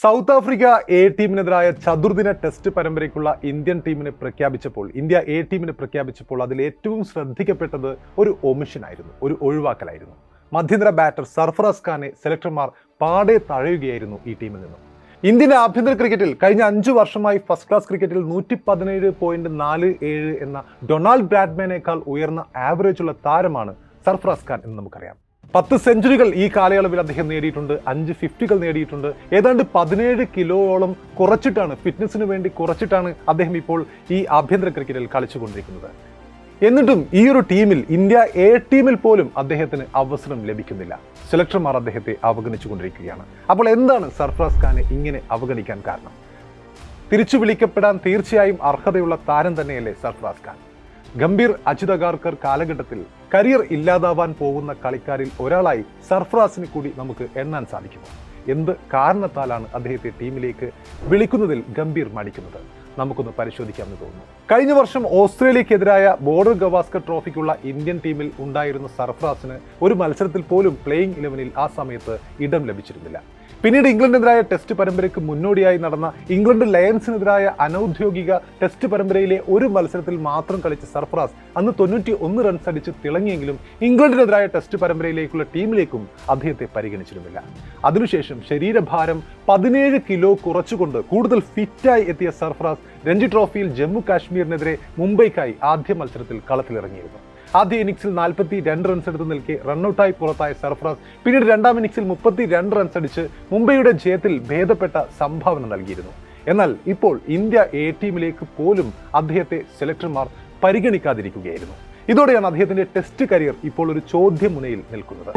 South Africa A ടീമിനെതിരായ ചതുർദിന test പരമ്പരയ്ക്കുള്ള ഇന്ത്യൻ ടീമിനെ പ്രഖ്യാപിച്ചപ്പോൾ ഇന്ത്യ എ ടീമിനെ പ്രഖ്യാപിച്ചപ്പോൾ അതിൽ ഏറ്റവും ശ്രദ്ധിക്കപ്പെട്ടത് ഒരു ഒമിഷനായിരുന്നു ഒരു ഒഴിവാക്കലായിരുന്നു. മധ്യന്തര ബാറ്റർ സർഫറാസ് ഖാനെ സെലക്ടർമാർ പാടെ തഴയുകയായിരുന്നു ഈ ടീമിൽ നിന്നും. ഇന്ത്യൻ ആഭ്യന്തര ക്രിക്കറ്റിൽ കഴിഞ്ഞ അഞ്ചു വർഷമായി ഫസ്റ്റ് ക്ലാസ് ക്രിക്കറ്റിൽ നൂറ്റി പതിനേഴ് പോയിന്റ് നാല് ഏഴ് എന്ന ഡൊണാൾഡ് ബ്രാഡ്മാനേക്കാൾ ഉയർന്ന ആവറേജുള്ള താരമാണ് സർഫറാസ് ഖാൻ എന്ന് നമുക്കറിയാം. പത്ത് സെഞ്ചുറികൾ ഈ കാലയളവിൽ അദ്ദേഹം നേടിയിട്ടുണ്ട്. അഞ്ച് ഫിഫ്റ്റികൾ നേടിയിട്ടുണ്ട്. ഏതാണ്ട് പതിനേഴ് കിലോയോളം കുറച്ചിട്ടാണ് ഫിറ്റ്നസിന് വേണ്ടി കുറച്ചിട്ടാണ് അദ്ദേഹം ഇപ്പോൾ ഈ ആഭ്യന്തര ക്രിക്കറ്റിൽ കളിച്ചുകൊണ്ടിരിക്കുന്നത്. എന്നിട്ടും ഈ ഒരു ടീമിൽ ഇന്ത്യ എ ടീമിൽ പോലും അദ്ദേഹത്തിന് അവസരം ലഭിക്കുന്നില്ല. സെലക്ടർമാർ അദ്ദേഹത്തെ അവഗണിച്ചുകൊണ്ടിരിക്കുകയാണ്. അപ്പോൾ എന്താണ് സർഫ്രാസ് ഖാനെ ഇങ്ങനെ അവഗണിക്കാൻ കാരണം? തിരിച്ചു വിളിക്കപ്പെടാൻ തീർച്ചയായും അർഹതയുള്ള താരം തന്നെയല്ലേ സർഫ്രാസ് ഖാൻ? ഗംഭീർ അച്യുതകാർക്കർ കാലഘട്ടത്തിൽ കരിയർ ഇല്ലാതാവാൻ പോകുന്ന കളിക്കാരിൽ ഒരാളായി സർഫ്രാസിന് കൂടി നമുക്ക് എണ്ണാൻ സാധിക്കും. എന്ത് കാരണത്താലാണ് അദ്ദേഹത്തെ ടീമിലേക്ക് വിളിക്കുന്നതിൽ ഗംഭീർ മടിക്കുന്നത്? നമുക്കൊന്ന് പരിശോധിക്കാമെന്ന് തോന്നുന്നു. കഴിഞ്ഞ വർഷം ഓസ്ട്രേലിയക്കെതിരായ ബോർഡർ ഗവാസ്കർ ട്രോഫിക്കുള്ള ഇന്ത്യൻ ടീമിൽ ഉണ്ടായിരുന്ന സർഫ്രാസിന് ഒരു മത്സരത്തിൽ പോലും പ്ലേയിങ് ഇലവനിൽ ആ സമയത്ത് ഇടം ലഭിച്ചിരുന്നില്ല. പിന്നീട് ഇംഗ്ലണ്ടിനെതിരായ ടെസ്റ്റ് പരമ്പരയ്ക്ക് മുന്നോടിയായി നടന്ന ഇംഗ്ലണ്ട് ലയൺസിനെതിരായ അനൌദ്യോഗിക ടെസ്റ്റ് പരമ്പരയിലെ ഒരു മത്സരത്തിൽ മാത്രം കളിച്ച സർഫറാസ് അന്ന് തൊണ്ണൂറ്റി ഒന്ന് റൺസ് അടിച്ച് തിളങ്ങിയെങ്കിലും ഇംഗ്ലണ്ടിനെതിരായ ടെസ്റ്റ് പരമ്പരയിലേക്കുള്ള ടീമിലേക്കും അദ്ദേഹത്തെ പരിഗണിച്ചിരുന്നില്ല. അതിനുശേഷം ശരീരഭാരം പതിനേഴ് കിലോ കുറച്ചുകൊണ്ട് കൂടുതൽ ഫിറ്റായി എത്തിയ സർഫറാസ് രഞ്ജി ട്രോഫിയിൽ ജമ്മു കാശ്മീരിനെതിരെ മുംബൈക്കായി ആദ്യ മത്സരത്തിൽ കളത്തിലിറങ്ങിയിരുന്നു. ആദ്യ ഇന്നിംഗ്സിൽ നാൽപ്പത്തി രണ്ട് റൺസ് എടുത്ത് നിൽക്കി റണ്ണൌട്ടായി പുറത്തായ സർഫറാസ്. പിന്നീട് രണ്ടാം ഇന്നിംഗ്സിൽ മുപ്പത്തി രണ്ട് റൺസ് അടിച്ച് മുംബൈയുടെ ജയത്തിൽ ഭേദപ്പെട്ട സംഭാവന നൽകിയിരുന്നു. എന്നാൽ ഇപ്പോൾ ഇന്ത്യ എ ടീമിലേക്ക് പോലും അദ്ദേഹത്തെ സെലക്ടർമാർ പരിഗണിക്കാതിരിക്കുകയായിരുന്നു. ഇതോടെയാണ് അദ്ദേഹത്തിന്റെ ടെസ്റ്റ് കരിയർ ഇപ്പോൾ ഒരു ചോദ്യമുനയിൽ നിൽക്കുന്നത്.